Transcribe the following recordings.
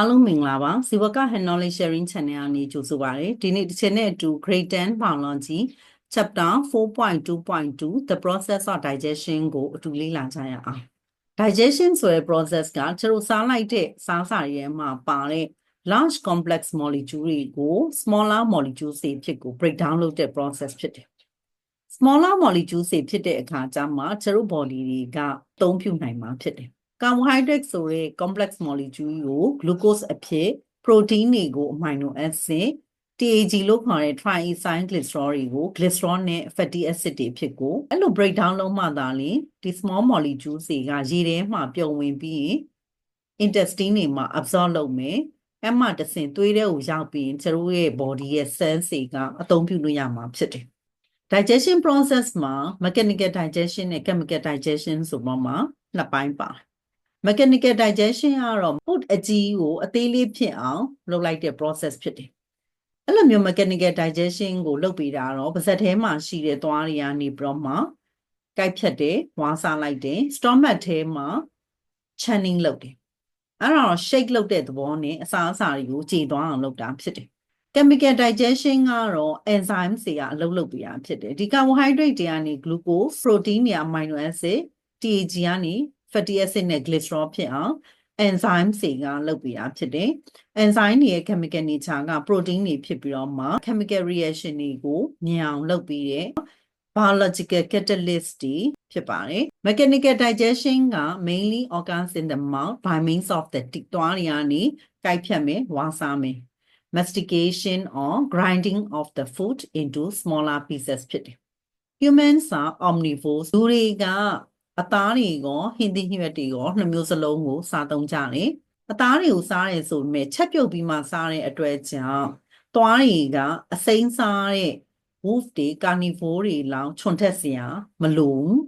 အားလုံးမင်္ဂလာပါဇီဝက Hand Knowledge Sharing Channel အနေကြိုဆိုပါရစေဒီနေ့တစ်ချက်နဲ့အတူ Grade 10 Biology Chapter 4.2.2 The Process of Digestion ကိုအတူလေ့လာကြရအောင် Digestion ဆိုတဲ့ process ကကျွန်တော်စားလိုက်တဲ့စားစာရဲမှာပါတဲ့ large complex molecule တွေကို smaller molecules တွေဖြစ်ကို break down လုပ်တဲ့ process ဖြစ်တယ် smaller molecules တွေဖြစ်တဲ့အခါကျမှကျွန်တော် body တွေကအသုံးပြုနိုင်မှာဖြစ်တယ် carbohydrate ဆိုတဲ့ complex molecule ကို glucose အဖြစ် protein တွေကို amino acid TAG လို့ခေါ်တဲ့ triethylene glycerol တွေကို glycerol နဲ့ fatty acid တွေဖြစ်ကိုအဲ့လို break down လုပ်မှသာလျှင်ဒီ small molecules တွေကရေထဲမှာပြုံဝင်ပြီးရင် intestine တွေမှာ absorb လုပ်မယ်အဲ့မှတဆင်သွေးထဲကိုရောက်ပြီးရင်ကျတို့ရဲ့ body ရဲ့ cells တွေကအသုံးပြုလို့ရမှာဖြစ်တယ် digestion process မှာ mechanical digestion နဲ့ chemical digestion ဆိုတော့မှာနှစ်ပိုင်းပါတယ် mechanical digestion ကတော့ food အကြီးကိုအသေးလေးဖြစ်အောင်လုပ်လိုက်တဲ့ process ဖြစ်တယ်အဲ့လိုမျိုး mechanical digestion ကိုလုပ်ပြီးတာတော့ပါးစပ်ထဲမှာရှိတဲ့သွားတွေကနေပြီးတော့မှကိုက်ဖြတ်တယ်ဝါးစားလိုက်တယ် stomach ထဲမှာ churning လုပ်တယ်အဲ့ဒါတော့ shake လုပ်တဲ့သဘောနဲ့အစာအစာတွေကိုကြေသွားအောင်လုပ်တာဖြစ်တယ် chemical digestion ကတော့ enzyme တွေကအလုပ်လုပ်ပေးတာဖြစ်တယ်ဒီ carbohydrate တွေကနေ glucose protein တွေ amino acid TAG ကနေ fatty acid နဲ့ glycerol ဖြစ်အောင် enzyme တွေကလုပ်ပေးတာဖြစ်တယ် enzyme တွေရဲ့ chemical nature က protein တွေဖြစ်ပြီးတော့မှ chemical reaction တွေကိုမြင်အောင်လုပ်ပြီးတဲ့ biological catalyst တွေဖြစ်ပါတယ် mechanical digestion က mainly occurs in the mouth by means of the teeth သွားတွေကနေကိုက်ဖြတ်မယ်ဝါစားမယ် mastication or grinding of the food into smaller pieces ဖြစ်တယ် humans are omnivores လူတွေက အသားတွေရောဟင်းသီးဟင်းရွက်တွေရောနှစ်မျိုးစလုံးကိုစားသုံးကြတယ်အသားတွေကိုစားတယ်ဆိုပေမဲ့ချက်ပြုတ်ပြီးမှစားတဲ့အတွက်ကြောင့်သွားတွေကအစိမ်းစားတဲ့ wolf တွေ carnivore တွေလောက်ခြုံထက်စရာမလိုဘူး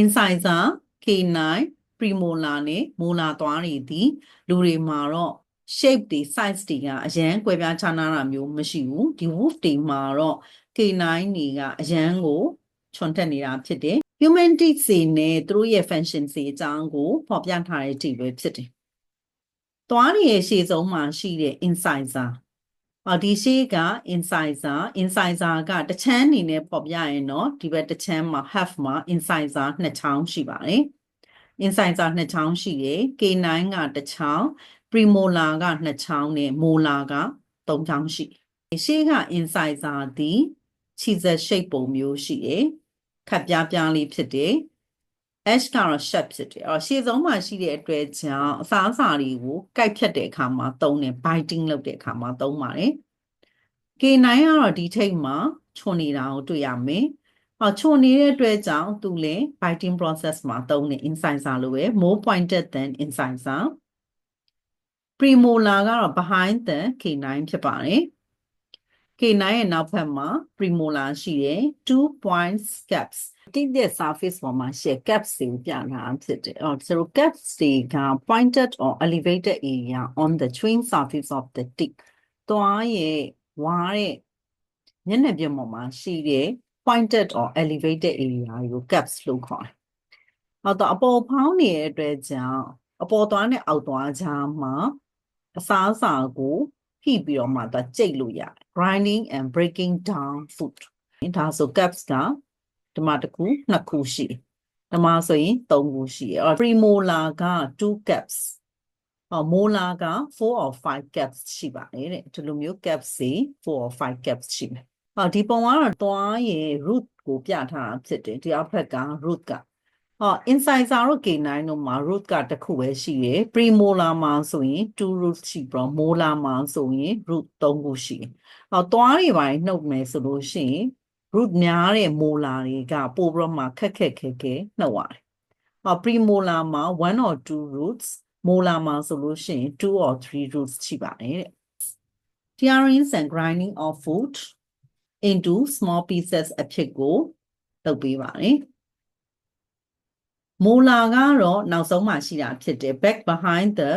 incisor canine premolar နဲ့ molar သွားတွေဒီလူတွေမှာတော့ shape တွေ size တွေကအရန်ကွဲပြားခြားနားတာမျိုးမရှိဘူးဒီ wolf တွေမှာတော့ canine တွေကအရန်ကိုခြုံထက်နေတာဖြစ်တယ် human teeth တွေနဲ့သူတို့ရဲ့ function တွေအကြောင်းကိုဖော်ပြထားတဲ့ teeth ပဲဖြစ်တယ်။သွားရရဲ့ရှေ့ဆုံးမှာရှိတဲ့ incisor ။အော်ဒီရှေ့က incisor incisor ကတစ်ချမ်းအနေနဲ့ဖော်ပြရင်တော့ဒီဘက်တစ်ချမ်းမှာ half မှာ incisor နှစ်ချောင်းရှိပါတယ်။ incisor နှစ်ချောင်းရှိတယ်။ K9 ကတစ်ချောင်း premolar ကနှစ်ချောင်းနဲ့ molar ကသုံးချောင်းရှိတယ်။ရှေ့က incisor ဒီခြေစက် shape ပုံမျိုးရှိတယ်။ ခပ်ပြားပြားလေးဖြစ်တယ် H ကတော့ sharp ဖြစ်တယ်အဲ့တော့ရှေ့ဆုံးမှာရှိတဲ့အတွက်ကြောင့်အစားအစာတွေကိုကိုက်ဖြတ်တဲ့အခါမှာသုံးတယ် biting လုပ်တဲ့အခါမှာသုံးပါတယ် K9 ကတော့ဒီထိတ်မှာခြုံနေတာကိုတွေ့ရမယ်ဟောခြုံနေတဲ့အတွက်ကြောင့်သူလည်း biting process မှာသုံးတယ် incisor လို့ပဲ more pointed than incisor premolar ကတော့ behind the K9 ဖြစ်ပါတယ် K9 ရဲ့နောက်ဘက်မှာ premolar ရှိတယ်2 points caps တိတဲ့ surface ပေါ်မှာရှိ caps ကိုပြတာဖြစ်တယ်။အော်ဆိုတော့ caps တွေက pointed or elevated area on the chewing surface of the teeth သွားရဲ့ဝါတဲ့မျက်နှာပြင်ပေါ်မှာရှိတဲ့ pointed or elevated area ကို caps လို့ခေါ်တယ်။အော်တော့အပေါ်ဖောင်းနေတဲ့အတွက်ကြောင့်အပေါ်သွားနဲ့အောက်သွားကြားမှာအစားအစာကို ဖိပြီးတော့မှသူကြိတ်လို့ရတယ် grinding and breaking down food ဒါဆို caps ကဒီမှာတစ်ခုနှစ်ခုရှိတယ်ဒီမှာဆိုရင်သုံးခုရှိတယ်အဲ့ premolar က2 caps ဟော molar က4 or 5 caps ရှိပါတယ်တဲ့ဒီလိုမျိုး caps စီ4 or 5 caps ရှိတယ်ဟောဒီပုံကတော့သွားရဲ့ root ကိုပြထားတာဖြစ်တယ်ဒီအောက်ဘက်က root က ဟော incisor တို့ K9 တို့မှာ root ကတစ်ခုပဲရှိရယ် premolar မှာဆိုရင်2 root ရှိပြီးတော့ molar မှာဆိုရင် root 3ခုရှိတယ်။ဟောသွားတွေပိုင်းနှုတ်မယ်ဆိုလို့ရှိရင် root များတဲ့ molar တွေကပို့ပြီးတော့မှခက်ခက်ခဲခဲနှုတ်ရတယ်။ဟော premolar မှာ1 or 2 roots molar မှာဆိုလို့ရှိရင်2 or 3 roots ရှိပါတယ်တဲ့။ tearing and grinding of food into small pieces အဖြစ်ကိုလုပ်ပေးပါတယ်။ molar ကတော့နောက်ဆုံးမှရှိတာဖြစ်တယ် back behind the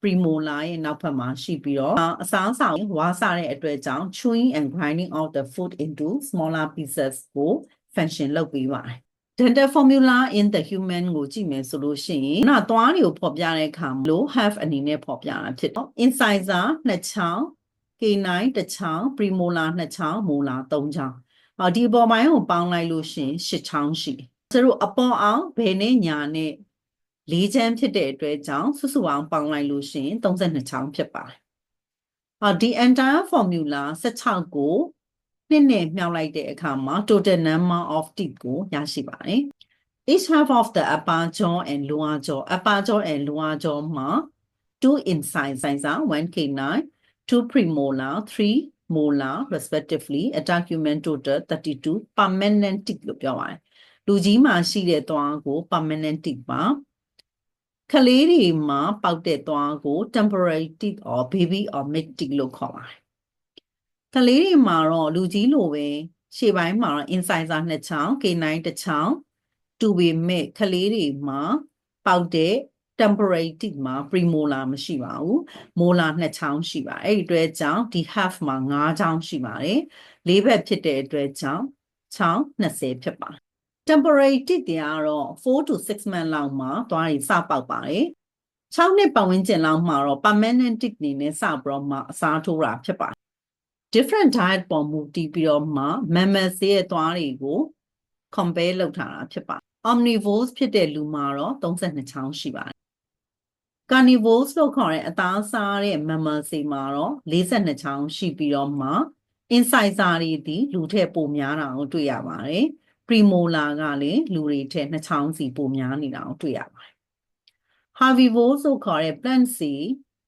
premolar ရဲ့နောက်ဘက်မှာရှိပြီးတော့အစားအစာကိုဝါစားတဲ့အတွက်ကြောင့် chewing and grinding of the food into smaller pieces ကို function လုပ်ပေးပါတယ် dental formula in the human ကိုကြည့်မယ်ဆိုလို့ရှိရင်နာသွားတွေကိုဖော်ပြတဲ့အခါမှာလို့ have အနေနဲ့ဖော်ပြတာဖြစ်တော့ incisor နှစ်ချောင်း K9 တစ်ချောင်း premolar နှစ်ချောင်း molar သုံးချောင်းအော်ဒီအပေါ်ပိုင်းကိုပေါင်းလိုက်လို့ရှိရင်ရှစ်ချောင်းရှိတယ် ဆိုတော့အပေါ်အောင်ဘယ်နဲ့ညာနဲ့လေးချမ်းဖြစ်တဲ့အတွက်ကြောင့်စုစုပေါင်းပေါင်းလိုက်လို့ရှိရင်32ချောင်းဖြစ်ပါတယ်အော်ဒီ entire formula 16ကိုနှစ်နဲ့မြောက်လိုက်တဲ့အခါမှာ total number of teeth ကိုရရှိပါတယ် each half of the upper jaw and lower jaw upper jaw and lower jaw မှာ two incisors 1 canine 2 premolar 3 molar respectively attack human total 32 permanent teeth လို့ပြောပါတယ် လူကြီးမှာရှိတဲ့သွားကို permanent teeth ပါကလေးတွေမှာပေါက်တဲ့သွားကို temporary teeth or baby or mid teeth လို့ခေါ်ပါတယ်ကလေးတွေမှာတော့လူကြီးလိုပဲရှေ့ပိုင်းမှာတော့ incisor နှစ်ချောင်း K9 တစ်ချောင်းတူပေမဲ့ကလေးတွေမှာပေါက်တဲ့ temporary teeth မှာ premolar မရှိပါဘူး molar နှစ်ချောင်းရှိပါအဲ့ဒီအတွက်ကြောင့်ဒီ half မှာ5ချောင်းရှိပါတယ်လေးဘက်ဖြစ်တဲ့အတွက်ကြောင့်ချောင်း20ဖြစ်ပါတယ် temporary teeth တွေကတော့4 to 6 month လောက်မှာသွားရင်စပေါက်ပါတယ်6နှစ်ပတ်ဝန်းကျင်လောက်မှာတော့ permanent teeth အနေနဲ့စပြီးတော့မှအစားထိုးတာဖြစ်ပါတယ် different diet ပေါ်မူတည်ပြီးတော့မှ mammals ရဲ့သွားတွေကို compare လုပ်ထားတာဖြစ်ပါတယ် omnivores ဖြစ်တဲ့လူမှာတော့32ချောင်းရှိပါတယ် carnivores လို့ခေါ်တဲ့အသားစားတဲ့ mammals တွေမှာတော့42ချောင်းရှိပြီးတော့မှ incisor တွေဒီလူထက်ပိုများတာကိုတွေ့ရပါတယ် premolar ကလည်းလူတွေထက်2ချောင်းစီပိုများနေတာကိုတွေ့ရပါတယ် herbivores လို့ခေါ်တဲ့ plants တွေ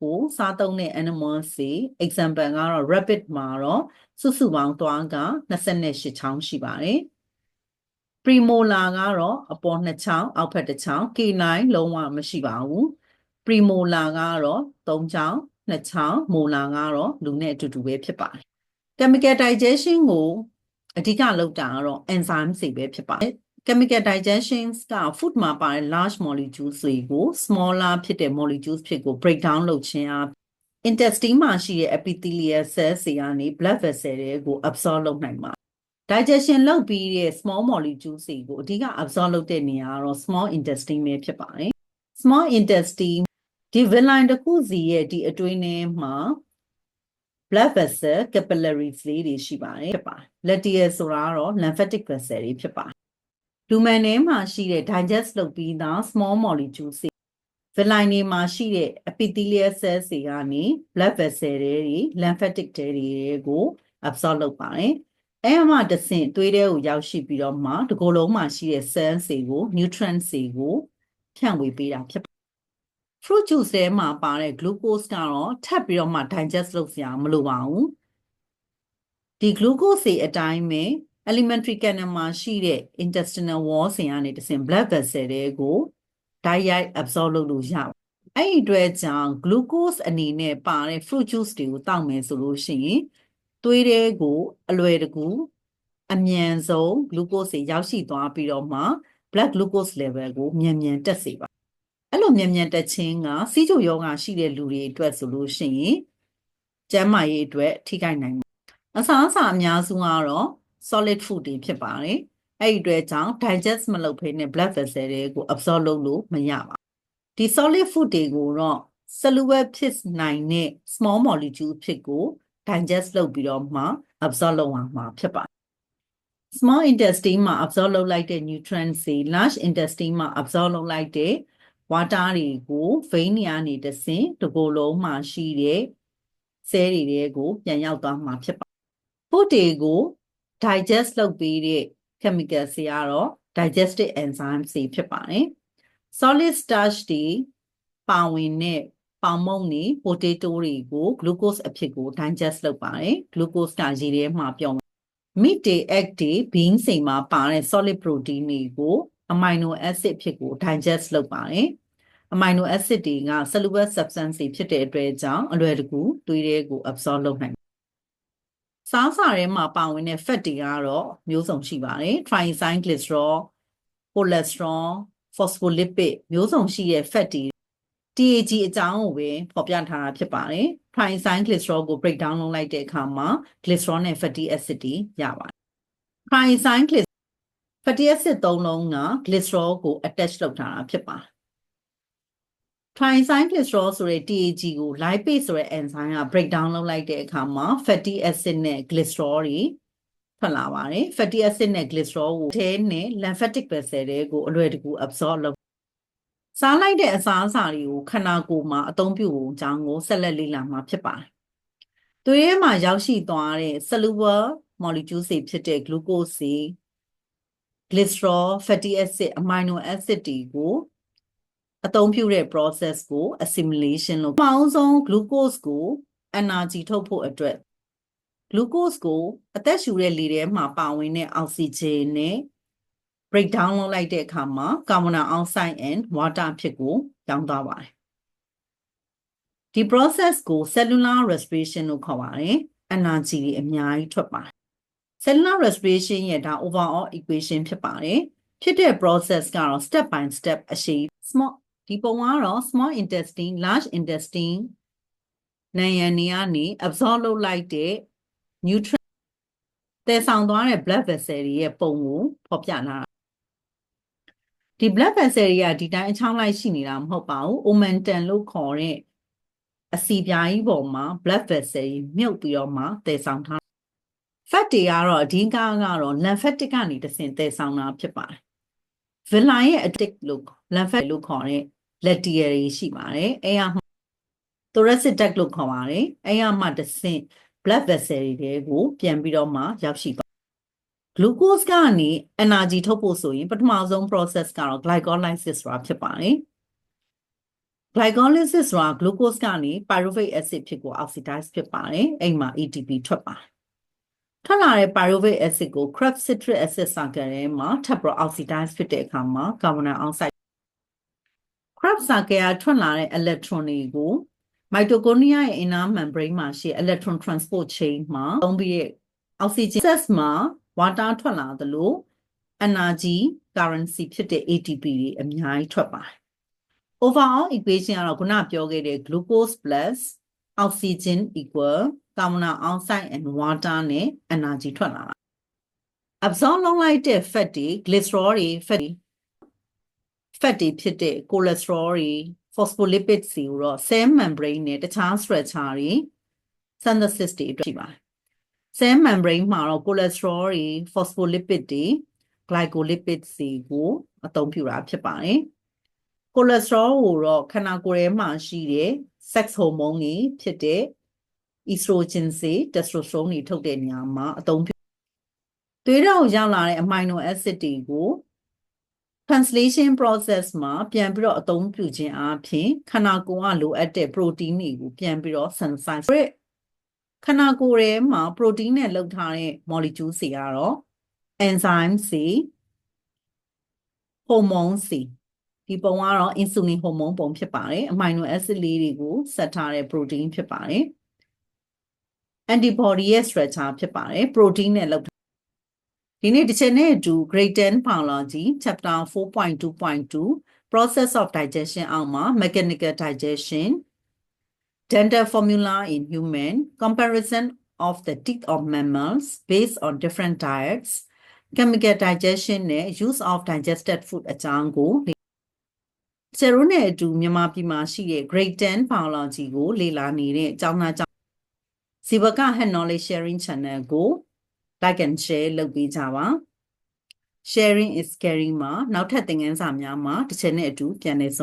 ကိုစားသုံးတဲ့ animals တွေ example ကတော့ rabbit မှာတော့စုစုပေါင်းသွားက28ချောင်းရှိပါတယ် premolar ကတော့အပေါ်နှစ်ချောင်းအောက်ဖက်တစ်ချောင်း K9 လုံးဝမရှိပါဘူး premolar ကတော့3ချောင်း2ချောင်း molar ကတော့လူနဲ့အတူတူပဲဖြစ်ပါတယ် chemical digestion ကို အဓိကလုပ်တာကတော့ enzyme တွေပဲဖြစ်ပါတယ် chemical digestion က food မှာပါတဲ့ large molecules တွေကို smaller ဖြစ်တဲ့ molecules ဖြစ်ကို break down လုပ်ခြင်းအား intestine မှာရှိတဲ့ epithelial cells တွေကနေ blood vessel တွေကို absorb လုပ်နိုင်ပါ digestion လုပ်ပြီးတဲ့ small molecules တွေကိုအဓိက absorb လုပ်တဲ့နေရာကတော့ small intestine ပဲဖြစ်ပါတယ် small intestine ဒီ villi တစ်ခုစီရဲ့ဒီအတွင်းထဲမှာ blood vessel capillaries လေးတွေရှိပါတယ်ဖြစ်ပါတယ် lateral ဆိုတာကတော့ lymphatic vessel တွေဖြစ်ပါတယ်လူမှန်ထဲမှာရှိတဲ့ digest လုပ်ပြီးသား small molecules တွေ villi တွေမှာရှိတဲ့ epithelial cells တွေကနေ blood vessel တွေ lymphatic တွေကို absorb လုပ်ပါတယ်အဲမှတဆင့်သွေးထဲကိုရောက်ရှိပြီးတော့မှဒီကိုယ်လုံးမှာရှိတဲ့ cells တွေကို nutrients တွေကိုဖြန့်ဝေပေးတာဖြစ် fruit juice ထဲမှာပါတဲ့ glucose ကတော့ထပ်ပြီးတော့မှ digest လုပ်စရာမလိုပါဘူးဒီ glucose တွေအတိုင်းပဲ alimentary canal မှာရှိတဲ့ intestinal wall ဆင်ကနေတဆင့် blood vessel တွေကိုတိုက်ရိုက် absorb လုပ်လို့ရပါအဲ့ဒီအတွက်ကြောင့် glucose အနေနဲ့ပါတဲ့ fruit juice တွေကိုတောက်မယ်ဆိုလို့ရှိရင်သွေးထဲကိုအလွယ်တကူအမြန်ဆုံး glucose တွေရောက်ရှိသွားပြီးတော့မှ blood glucose level ကိုမြန်မြန်တက်စေပါ အဲ့လိုမြန်မြန်တက်ခြင်းကစီးကျိုယောဂရှိတဲ့လူတွေအတွက်ဆိုလို့ရှိရင်ကျန်းမာရေးအတွက်ထိခိုက်နိုင်ပါအစားအစာအများစုကတော့ solid food တွေဖြစ်ပါတယ်အဲ့ဒီအတွက်ကြောင့် digest မလုပ်ဘဲနဲ့ blood vessel တွေကို absorb လုပ်လို့မရပါဒီ solid food တွေကိုတော့ cellular ဖြစ်နိုင်တဲ့ small molecule ဖြစ်ကို digest လုပ်ပြီးတော့မှ absorb လုပ်အောင်မှာဖြစ်ပါတယ် small intestine မှာ absorb လုပ်လိုက်တဲ့ nutrients တွေ large intestine မှာ absorb လုပ်လိုက်တဲ့ water တွေကို vein တွေကနေတဆင့်ဒီကိုယ်လုံးမှာရှိတဲ့ cell တွေတွေကို ပြန်ရောက်သွားမှာဖြစ်ပါတယ် food တွေကို digest လုပ်ပြီးတဲ့ chemical တွေကတော့ digestive enzymes တွေဖြစ်ပါတယ် solid starch တွေပါဝင်တဲ့ပေါင်မုန့်တွေ potato တွေကို glucose အဖြစ်ကို digest လုပ်ပါတယ် glucose ကရေထဲမှာပြောင်း meat တွေ egg တွေ beans တွေမှာပါတဲ့ solid protein တွေကို amino acid ဖြစ်ကို digest လုပ်ပါတယ် amino acid တွေက cellular substance တွေဖြစ်တဲ့အတွက်ကြောင့်အလွယ်တကူသွေးထဲကို absorb လုပ်နိုင်စားစာထဲမှာပါဝင်တဲ့ fat တွေကတော့မျိုးစုံရှိပါတယ် triglycerol cholesterol phospholipid မျိုးစုံရှိတဲ့ fat တွေ TAG အကြောင်းကိုပဲဖော်ပြထားတာဖြစ်ပါတယ် triglycerol ကို break down လုပ်လိုက်တဲ့အခါမှာ glycerol နဲ့ fatty acid တွေရပါတယ် triglycerol fatty acid သုံးလုံးက glycerol ကို attach လုပ်ထားတာဖြစ်ပါတယ် trienzyme glycerol ဆိုတဲ့ TAG ကို lipase ဆိုတဲ့ enzyme က break down လုပ်လိုက်တဲ့အခါမှာ fatty acid နဲ့ glycerol တွေထွက်လာပါတယ် fatty acid နဲ့ glycerol ကိုထဲနဲ့ lymphatic vessel တွေကိုအလွယ်တကူ absorb လုပ်စားလိုက်တဲ့အစာအစာတွေကိုခန္ဓာကိုယ်မှာအသုံးပြုဖို့အကြောင်းကိုဆက်လက်လေ့လာမှာဖြစ်ပါတယ်။သူရဲမှာရောက်ရှိသွားတဲ့ soluble molecules တွေဖြစ်တဲ့ glucose တွေ glycerol, fatty acid, amino acid တွေကိုအသုံးပြုတဲ့ process ကို assimilation လို့ပအောင်ဆုံး glucose ကို energy ထုတ်ဖို့အတွက် glucose ကိုအသက်ရှူတဲ့လေထဲမှာပါဝင်တဲ့ oxygen နဲ့ break down လုပ်လိုက်တဲ့အခါမှာ carbon dioxide and water အဖြစ်ကိုပြောင်းသွားပါတယ်ဒီ process ကို cellular respiration လို့ခေါ်ပါတယ် energy တွေအများကြီးထွက်ပါတယ် cellular respiration ရဲ့ဒါ overall equation ဖြစ်ပါတယ်ဖြစ်တဲ့ process ကတော့ step by step အရှိ small ဒီပုံကတော့ small intestine large intestine နာယံနေကနေ absorb လုပ်လိုက်တဲ့ nutrient တည်ဆောင်သွားတဲ့ blood vessel တွေရဲ့ပုံကိုဖော်ပြလာတာဒီ blood vessel တွေကဒီတိုင်းအချောင်းလိုက်ရှိနေတာမဟုတ်ပါဘူး omentum လို့ခေါ်တဲ့အစီပြားကြီးပေါ်မှာ blood vessel ကြီးမြုပ်ပြီးတော့မှတည်ဆောင်ထား fat တွေကတော့အဓိကကတော့ lymphatic ကနေတဆင့်တည်ဆောင်တာဖြစ်ပါတယ် villi ရဲ့ attic လို့ lymphatic လို့ခေါ်တဲ့ lateral တွေရှိပါတယ်အဲရ thoracic duct လို့ခေါ်ပါတယ်အဲရမှတဆင့် blood vessel တွေကိုပြန်ပြီးတော့မှရောက်ရှိသွား glucose ကနေ energy ထုတ်ဖို့ဆိုရင်ပထမဆုံး process ကတော့ glycolysis ဆိုတာဖြစ်ပါတယ် glycolysis ဆိုတာ glucose ကနေ pyruvic acid ဖြစ်ကို oxidize ဖြစ်ပါတယ်အဲ့မှာ ATP ထွက်ပါတယ် ထွက်လာတဲ့ pyruvic acid ကို Krebs citric acid cycle ထဲမှာထပ်ပြီး oxidize ဖြစ်တဲ့အခါမှာ carbon dioxide Krebs cycle ကထွက်လာတဲ့ electron တွေကို mitochondria ရဲ့ inner membrane မှာရှိ electron transport chain မှာသုံးပြီး oxygen access မှာ water ထွက်လာသလို energy currency ဖြစ်တဲ့ ATP တွေအများကြီးထွက်ပါတယ် overall equation ကတော့ခုနပြောခဲ့တဲ့ glucose plus oxygen equal carbon dioxide and water နဲ့ energy ထွက်လာတာ absorb လုပ်လိုက်တဲ့ fat တွေ glycerol တွေ fat တွေ fat တွေဖြစ်တဲ့ cholesterol တွေ phospholipids တွေကိုတော့ cell membrane နဲ့တခြား structure တွေ synthesis တွေအတွက်ရှိပါတယ် cell membrane မှာတော့ cholesterol တွေ phospholipid တွေ glycolipids တွေကိုအသုံးပြုတာဖြစ်ပါတယ် cholesterol ကိုတော့ခန္ဓာကိုယ်ထဲမှာရှိတဲ့ sex hormone တွေဖြစ်တဲ့ estrogen တွေ testosterone တွေထုတ်တဲ့နေရာမှာအသုံးပြုသွေးတော်ရောက်လာတဲ့ amino acid တွေကို translation process မှာပြန်ပြီးတော့အသုံးပြုခြင်းအပြင်ခန္ဓာကိုယ်ကလိုအပ်တဲ့ protein တွေကိုပြန်ပြီးတော့ synthesize ခန္ဓာကိုယ်ထဲမှာ protein နဲ့လုပ်ထားတဲ့ molecule တွေကတော့ enzyme တွေ hormone တွေဒီပုံကတော့ insulin hormone ပုံဖြစ်ပါတယ် amino acid လေးတွေကိုဆက်ထားတဲ့ protein ဖြစ်ပါတယ် antibody ရဲ့ structure ဖြစ်ပါတယ် protein နဲ့လုပ်ဒီနေ့တစ်ချက်နဲ့အတူ grade 10 biology chapter 4.2.2 process of digestion အောက်မှာ mechanical digestion dental formula in human comparison of the teeth of mammals based on different diets chemical digestion နဲ့ use of digested food အကြောင်းကိုဆယ်ရိုးနဲ့အတူမြန်မာပြည်မှာရှိတဲ့ grade 10 biology ကိုလေ့လာနေတဲ့အကြောင်းသားကြောင့် ဇီဝက head knowledge sharing channel ကို like and share လုပ်ပေးကြပါ sharing is caring မှာနောက်ထပ်သင်ခန်းစာများမှာတစ်ချက်နဲ့အတူပြန်လည်ဆုံ